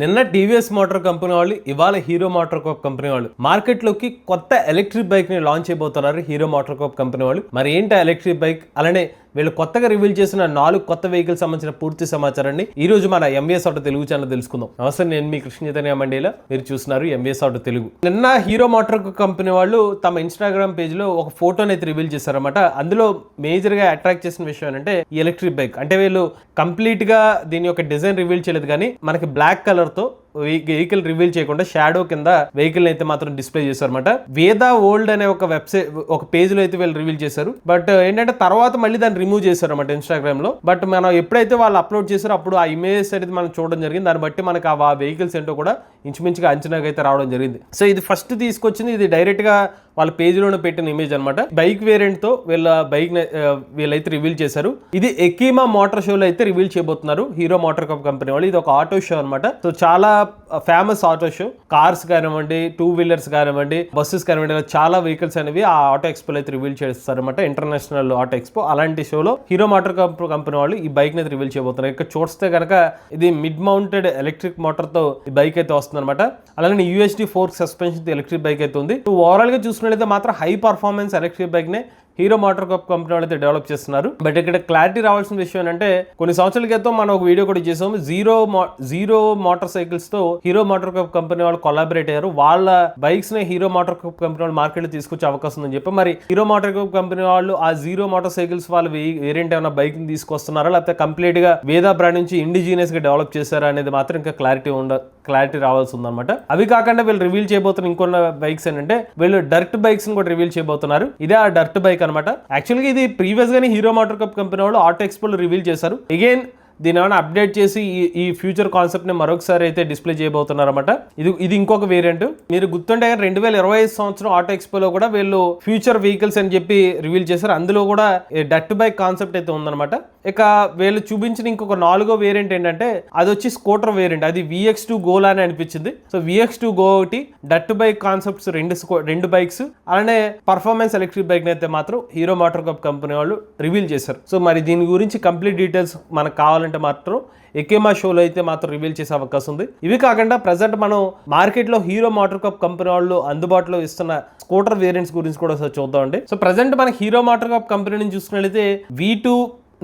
నిన్న TVS motor company వాళ్ళు ఇవాళ హీరో మోటార్ కోప్ కంపెనీ వాళ్ళు మార్కెట్లోకి కొత్త ఎలక్ట్రిక్ బైక్ని లాంచ్ చేయబోతున్నారు హీరో మోటార్ కోప్ కంపెనీ వాళ్ళు. మరి ఏంటి ఎలక్ట్రిక్ బైక్ అలానే వీళ్ళు కొత్తగా రివీల్ చేసిన నాలుగు కొత్త వెహికల్ సంబంధించిన పూర్తి సమాచారాన్ని ఈ రోజు మన ఎంవిఎస్ ఆటో తెలుగు ఛానల్ తెలుసుకుందాం. నమస్తే నేను మీ కృష్ణ చైతన్య మండేలా. మీరు చూస్తున్నారు ఎంవిఎస్ ఆటో తెలుగు. నిన్న హీరో మోటార్ కంపెనీ వాళ్ళు తమ ఇన్స్టాగ్రామ్ పేజ్లో ఒక ఫోటోని అయితే రివీల్ చేశారన్నమాట. అందులో మేజర్గా అట్రాక్ట్ చేసిన విషయం ఏంటంటే ఎలక్ట్రిక్ బైక్ అంటే వీళ్ళు కంప్లీట్గా దీని యొక్క డిజైన్ రివీల్ చేయలేదు కానీ మనకి బ్లాక్ కలర్తో వెహికల్ రివీల్ చేయకుండా షాడో కింద వెహికల్ అయితే మాత్రం డిస్ప్లే చేశారన్నమాట. వేదా ఓల్డ్ అనే ఒక వెబ్సైట్ ఒక పేజ్లో అయితే వీళ్ళు రివీల్ చేశారు. బట్ ఏంటంటే తర్వాత మళ్ళీ దాన్ని రిమూవ్ చేశారు అనమాట ఇన్స్టాగ్రామ్లో బట్ మనం ఎప్పుడైతే వాళ్ళు అప్లోడ్ చేశారో అప్పుడు ఆ ఇమేజెస్ అనేది మనం చూడడం జరిగింది. దాన్ని బట్టి మనకు ఆ వెహికల్స్ ఏంటో కూడా ఇంచుమించుగా అంచనాగా అయితే రావడం జరిగింది. సో ఇది ఫస్ట్ తీసుకొచ్చింది. ఇది డైరెక్ట్గా వాళ్ళ పేజీలోనే పెట్టిన ఇమేజ్ అనమాట బైక్ వేరియంట్తో వీళ్ళ బైక్ వీళ్ళైతే రివీల్ చేశారు. ఇది ఎకీమా మోటార్ షోలో అయితే రివీల్ చేయబోతున్నారు. హీరో మోటార్ కప్ కంపెనీ వాళ్ళు. ఇది ఒక ఆటో షో అనమాట సో చాలా ఫేమస్ ఆటో షో కార్స్ కానివ్వండి టూ వీలర్స్ కానివ్వండి బస్సెస్ కానివ్వండి ఇలా చాలా వెహికల్స్ అనేవి ఆ ఆటో ఎక్స్పో అయితే రివీల్ చేస్తారనమాట ఇంటర్నేషనల్ ఆటో ఎక్స్పో అలాంటి షోలో హీరో మోటార్ కంపెనీ వాళ్ళు ఈ బైక్ అయితే రివీల్ చేయబోతున్నారు. ఇక్కడ చూస్తే కనుక ఇది మిడ్ మౌంటెడ్ ఎలక్ట్రిక్ మోటార్తో ఈ బైక్ అయితే వస్తుందన్నమాట. అలాగే అలానే USD fork suspension electric bike అయితే ఉంది. ఓవరాల్గా చూసుకున్నట్లయితే మాత్రం హై పర్ఫార్మెన్స్ ఎలక్ట్రిక్ బైక్ నే హీరో మోటార్ కప్ కంపెనీ వాళ్ళు అయితే డెవలప్ చేస్తున్నారు. బట్ ఇక్కడ క్లారిటీ రావాల్సిన విషయం ఏంటంటే కొన్ని సంవత్సరాల క్రితం మనం ఒక వీడియో కూడా చేసాము జీరో జీరో మోటార్ సైకిల్స్తో హీరో మోటార్ కప్ కంపెనీ వాళ్ళు కొలాబరేట్ అయ్యారు. వాళ్ళ బైక్స్ని హీరో మోటార్ కప్ కంపెనీ వాళ్ళు మార్కెట్లో తీసుకొచ్చే అవకాశం ఉందని చెప్పి మరి హీరో మోటార్ కప్ కంపెనీ వాళ్ళు ఆ జీరో మోటార్ సైకిల్స్ వాళ్ళు వేరియంట్ ఏమైనా బైక్ని తీసుకొస్తున్నారా? లేకపోతే కంప్లీట్గా వేదా బ్రాండ్ నుంచి ఇండిజినియస్గా డెవలప్ చేశారా అనేది మాత్రం ఇంకా క్లారిటీ ఉండదు క్లారిటీ రావాల్సి ఉందన్నమాట అవి కాకుండా వీళ్ళు రివీల్ చేయబోతున్న ఇంకొన్న బైక్స్ ఏంటంటే వీళ్ళు డర్ట్ బైక్స్ కూడా రివీల్ చేయబోతున్నారు. ఇదే ఆ డర్ట్ బైక్ అనమాట యాక్చువల్గా ఇది ప్రీవియస్ గానే హీరో మోటార్ కప్ కంపెనీ వాళ్ళు ఆటో ఎక్స్పోలో రివీల్ చేశారు. అగైన్ దీని ఏమైనా అప్డేట్ చేసి ఈ ఈ ఫ్యూచర్ కాన్సెప్ట్ని మరొకసారి అయితే డిస్ప్లే చేయబోతున్నారన్నమాట. ఇది ఇది ఇంకొక వేరియంట్ మీరు గుర్తుంటే రెండు వేల ఇరవై ఐదు సంవత్సరం ఆటో ఎక్స్పోలో కూడా వీళ్ళు ఫ్యూచర్ వెహికల్స్ అని చెప్పి రివీల్ చేశారు. అందులో కూడా డట్ బైక్ కాన్సెప్ట్ అయితే ఉందన్నమాట. ఇక వీళ్ళు చూపించిన ఇంకొక నాలుగో వేరియంట్ ఏంటంటే అది వచ్చి స్కూటర్ వేరియంట్ అది విఎక్స్ టూ గోల్ అని అనిపించింది. సో విఎక్స్ టూ గో ఒకటి డట్ బైక్ కాన్సెప్ట్స్ రెండు రెండు బైక్స్ అలానే పర్ఫార్మెన్స్ ఎలక్ట్రిక్ బైక్ అయితే మాత్రం హీరో మోటార్ కప్ కంపెనీ వాళ్ళు రివీల్ చేశారు. సో మరి దీని గురించి కంప్లీట్ డీటెయిల్స్ మనకు కావాలంటే మాత్రం ఎకేమా షోలో అయితే మాత్రం రివీల్ చేసే అవకాశం ఉంది. ఇవి కాకుండా ప్రజెంట్ మనం మార్కెట్లో హీరో మోటార్ కప్ కంపెనీ వాళ్ళు అందుబాటులో ఇస్తున్న స్కూటర్ వేరియంట్స్ గురించి కూడా ఒకసారి చూద్దామండి. సో ప్రజెంట్ మనకి హీరో మోటార్ కప్ కంపెనీ నుంచి చూసుకున్నట్లయితే వీ టూ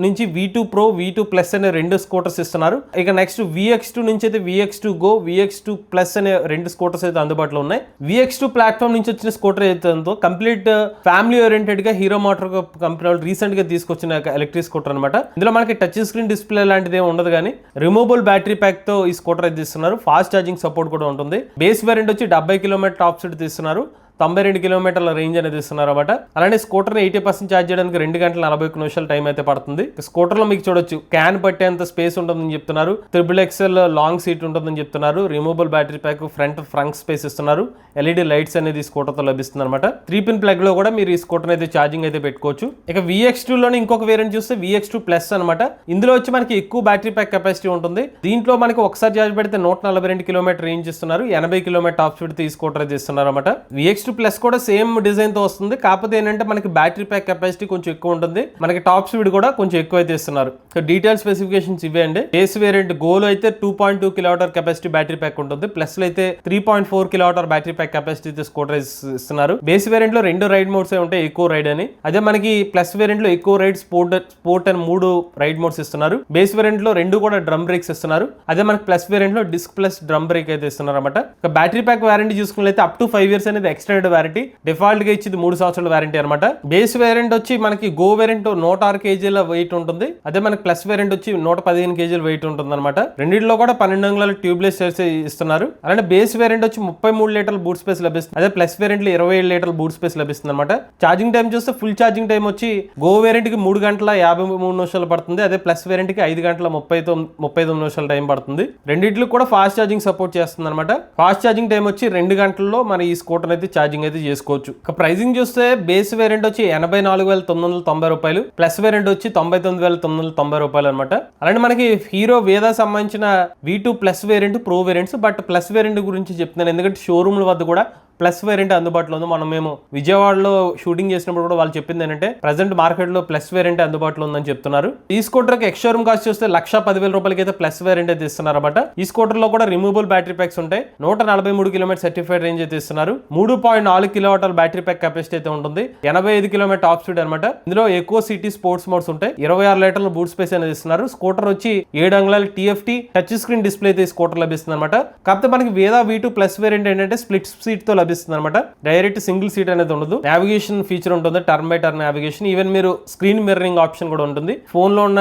నుంచి V two pro V two plus అనే రెండు స్కూటర్స్ ఇస్తున్నారు. ఇక నెక్స్ట్ విఎక్స్ టూ నుంచి అయితే VX two go VX two plus అనే రెండు స్కూటర్స్ అయితే అందుబాటులో ఉన్నాయి. విఎక్స్ టూ ప్లాట్ఫామ్ నుంచి వచ్చిన స్కూటర్ అయితే ఉందో కంప్లీట్ ఫ్యామిలీ ఓరియంటెడ్గా హీరో మోటార్ కంపెనీ వాళ్ళు రీసెంట్గా తీసుకొచ్చిన ఎలక్ట్రిక్ స్కూటర్ అనమాట ఇందులో మనకి టచ్ స్క్రీన్ డిస్ప్లే లాంటిది ఏమి ఉండదు కానీ రిమూవబుల్ బ్యాటరీ ప్యాక్తో ఈ స్కూటర్ అయితే ఇస్తున్నారు. ఫాస్ట్ ఛార్జింగ్ సపోర్ట్ కూడా ఉంటుంది. బేస్ వేరియంట్ వచ్చి డెబ్బై కిలోమీటర్ టాప్ స్పీడ్ తీస్తున్నారు తొంభై రెండు కిలోమీటర్ల రేంజ్ అనేది ఇస్తున్నారు అనమాట అలానే స్కూటర్ని ఎయిటీ పర్సెంట్ ఛార్జ్ చేయడానికి రెండు గంటల నలభై నిమిషాలు టైం అయితే పడుతుంది. స్కూటర్లో మీకు చూడొచ్చు క్యాన్ పట్టేంత స్పేస్ ఉంటుందని చెప్తున్నారు. త్రిబుల్ ఎక్సెల్ లాంగ్ సీట్ ఉంటుందని చెప్తున్నారు. Removable battery pack front front space ఇస్తున్నారు. ఎల్ఈడి లైట్స్ అనేది స్కూటర్తో లభిస్తుంది అనమాట త్రీ పిన్ ప్లగ్లో కూడా మీరు ఈ స్కూటర్ అయితే ఛార్జింగ్ అయితే పెట్టుకోవచ్చు. ఇక విఎక్స్ టూ లోనే ఇంకొక వేరియంట్ చూస్తే విఎక్స్ టూ ప్లస్ అనమాట ఇందులో వచ్చి మనకి ఎక్కువ బ్యాటరీ ప్యాక్ కెపాసిటీ ఉంటుంది. దీంట్లో మనకి ఒకసారి ఛార్జ్ పెడితే నూట నలభై రెండు కిలోమీటర్ రేంజ్ ఇస్తున్నారు. ఎనభై కిలోమీటర్ టాప్ స్పీడ్ ఈ స్కూటర్ అయితే ఇస్తున్నారు అనమాట విఎక్స్ టూ ప్లస్ కూడా సేమ్ డిజైన్తో వస్తుంది. కాకపోతే ఏంటంటే మనకి బ్యాటరీ ప్యాక్ కెపాసిటీ కొంచెం ఎక్కువ ఉంటుంది. మనకి టాప్ స్పీడ్ కూడా కొంచెం ఎక్కువ అయితే ఇస్తున్నారు. సో డీటెయిల్ స్పెసిఫికేషన్స్ ఇవే అండి. బేస్ వేరియంట్ గోల్ అయితే two point two kilometre capacity battery pack ఉంటుంది. ప్లస్ అయితే three point four kilometre battery pack capacity అయితే స్కూటర్ ఇస్తున్నారు. బేస్ వేరియంట్లో రెండు రైడ్ మోడ్స్ ఉంటాయి ఎక్కువ రైడ్ అని. అదే మనకి ప్లస్ వేరియంట్లో ఎక్కువ రైడ్ స్పోర్ట్ స్పోర్ట్ అని మూడు రైడ్ మోడ్స్ ఇస్తున్నారు. బేస్ వేరియంట్లో రెండు కూడా డ్రమ్ బ్రేక్స్ ఇస్తున్నారు. అదే మనకి ప్లస్ వేరియంట్లో డిస్క్ ప్లస్ డ్రమ్ బ్రేక్ అయితే ఇస్తున్నారు అనమాట బ్యాటరీ ప్యాక్ వారంటీ చూసుకున్నట్లయితే అప్ టు ఫైవ్ ఇయర్స్ అనేది ఎక్స్టెండెడ్ వారంటీ డిఫాల్ట్గా ఇచ్చింది మూడు సంవత్సరాల వారంటీ అనమాట బేస్ వేరియంట్ వచ్చి మనకి గో వేరియంట్ నూట ఆరు కేజీల వెయిట్ ఉంటుంది. అదే మనకి ప్లస్ వేరియంట్ వచ్చి నూట పదిహేను కేజీలు వెయిట్ ఉంటుంది అనమాట రెండింటిలో కూడా పన్నెండు అంగుళాల ట్యూబ్లెస్ సెల్స్ ఇస్తున్నారు. అలానే బేస్ వేరియంట్ వచ్చి ముప్పై మూడు లీటర్ల బూట్ స్పేస్ లభిస్తుంది. అదే ప్లస్ వేరియంట్లో ఇరవై ఏడు లీటర్ల బూట్ స్పేస్ లభిస్తుంది అనమాట ఛార్జింగ్ టైం చూస్తే ఫుల్ ఛార్జింగ్ టైం వచ్చి గో వేరియంట్కి మూడు గంటల యాభై మూడు నిమిషాలు పడుతుంది. అదే ప్లస్ వేరియంట్కి ఐదు గంటల ముప్పై తొమ్మిది ముప్పై తొమ్మిది నిమిషాల టైం పడుతుంది. రెండింటికి కూడా ఫాస్ట్ ఛార్జింగ్ సపోర్ట్ చేస్తుంది అనమాట ఫాస్ట్ ఛార్జింగ్ టైం వచ్చి రెండు గంటల్లో మన ఈ స్కూటర్ అయితే ఛార్జింగ్ అయితే చేసుకోవచ్చు. ఇక ప్రైజింగ్ చూస్తే బేస్ వేరియంట్ వచ్చి ఎనభై నాలుగు వేల తొమ్మిది వందల తొంభై రూపాయలు. ప్లస్ వేరియంట్ వచ్చి తొంభై తొమ్మిది వేల తొమ్మిది వందల తొంభై రూపాయలు అనమాట అలాంటి మనకి హీరో వేదా సంబంధించిన V two plus variant pro variants but plus variant గురించి చెప్తున్నాను. ఎందుకంటే షోరూమ్ల వద్ద కూడా ప్లస్ వేరియంట్ అందుబాటులో ఉంది. మనం మేము విజయవాడలో షూటింగ్ చేసినప్పుడు కూడా వాళ్ళు చెప్పింది ఏంటంటే ప్రజెంట్ మార్కెట్లో ప్లస్ వేరియంట్ అందుబాటులో ఉందని చెప్తున్నారు. ఈ స్కూటర్కి రూమ్ కాస్ట్ చూస్తే లక్ష పదివేల రూపాయలకి అయితే ప్లస్ వేరియంట్ అయితే ఇస్తున్నారు అనమాట ఈ స్కూటర్లో కూడా రిమూవబుల్ బ్యాటరీ ప్యాక్స్ ఉంటాయి. నూట నలభై మూడు కిలోమీటర్ సర్టిఫైడ్ రేంజ్ అయితే ఇస్తున్నారు. మూడు పాయింట్ నాలుగు కిలోమీటర్ బ్యాటరీ ప్యాక్ కెపాసిటీ అయితే ఉంటుంది. ఎనభై ఐదు కిలోమీటర్ టాప్ స్పీడ్ అనమాట ఇందులో ఎక్కువ సిటీ స్పోర్ట్స్ మోడ్స్ ఉంటాయి. ఇరవై ఆరు లీటర్ల బూట్ స్పేస్ అనేది ఇస్తున్నారు. స్కూటర్ వచ్చి ఏడు అంగుళాల టీఎఫ్టీ టచ్ స్క్రీన్ డిస్ప్లే అయితే ఈ స్కూటర్ లభిస్తుంది అనమాట కాకపోతే మనకి Vida V two plus variant ఏంటంటే స్ప్లిట్ సీట్తో లభిస్తుంది అనమాట డైరెక్ట్ సింగిల్ సీట్ అనేది ఉండదు. నావిగేషన్ ఫీచర్ ఉంటుంది turn by turn navigation even మీరు స్క్రీన్ మిర్రరింగ్ ఆప్షన్ కూడా ఉంటుంది. ఫోన్లో ఉన్న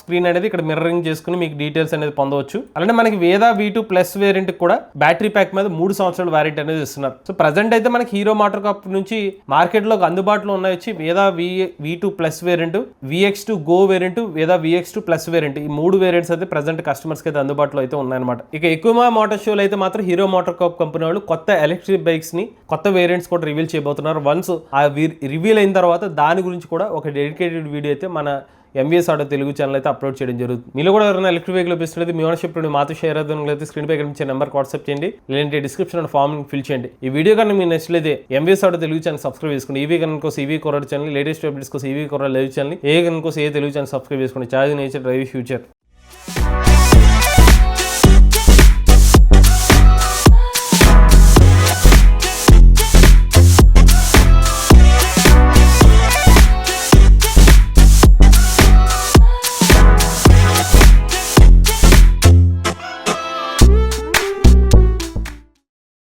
స్క్రీన్ అనేది ఇక్కడ మిర్రరింగ్ చేసుకుని మీకు డీటెయిల్స్ అనేది పొందవచ్చు. అలానే మనకి Vida V two plus variant కూడా బ్యాటరీ ప్యాక్ మీద మూడు సంవత్సరాల వారంటీ అనేది ఇస్తున్నారు. సో ప్రజెంట్ అయితే మనకి హీరో మోటార్ కప్ నుంచి మార్కెట్లో అందుబాటులో ఉన్నాయి వచ్చి Vida V V two plus variant VX two go variant Vida VX two plus variant ఈ మూడు వేరియంట్స్ అయితే ప్రజెంట్ కస్టమర్స్కి అయితే అందుబాటులో అయితే ఉన్నాయన్నమాట. ఇక ఎక్కువ మోటార్ షోలు అయితే మాత్రం హీరో మోటార్ కప్ కంపెనీ వాళ్ళు కొత్త ఎలక్ట్రిక్ బైక్స్ని కొత్త వేరియంట్స్ కూడా రివీల్ చేయబోతున్నారు. వన్స్ ఆ రివీల్ అయిన తర్వాత దాని గురించి కూడా ఒక డెడికేటెడ్ వీడియో అయితే మన ఎంవీఎస్ ఆటో తెలుగు ఛానల్ అయితే అప్లోడ్ చేయడం జరుగుతుంది. మీలో కూడా ఎవరైనా ఎలక్ట్రిక్ వెహికల్ ఉపయోగిస్తున్నది మీ ఓనర్షిప్ నుండి మాతో షేర్ అయితే స్క్రీన్ పై కనిపించే నెంబర్ వాట్సాప్ చేయండి. లేదంటే డిస్క్రిప్షన్ ఫామ్ ఫిల్ చేయండి. ఈ వీడియో కానీ మీరు నచ్చలేదే MVS auto Telugu channel subscribe చేసుకోండి. ఈవీ కనుక కోసం ఈవీ కొరడు ఛానల్ లేటెస్ట్ అప్డేట్స్ కోసం ఈవీ కొరడు లైవ్ ఛానల్ ఏ కనుక ఏ తెలుగు ఛానల్ సబ్స్క్రైబ్ చేసుకోండి. Charge nature drive future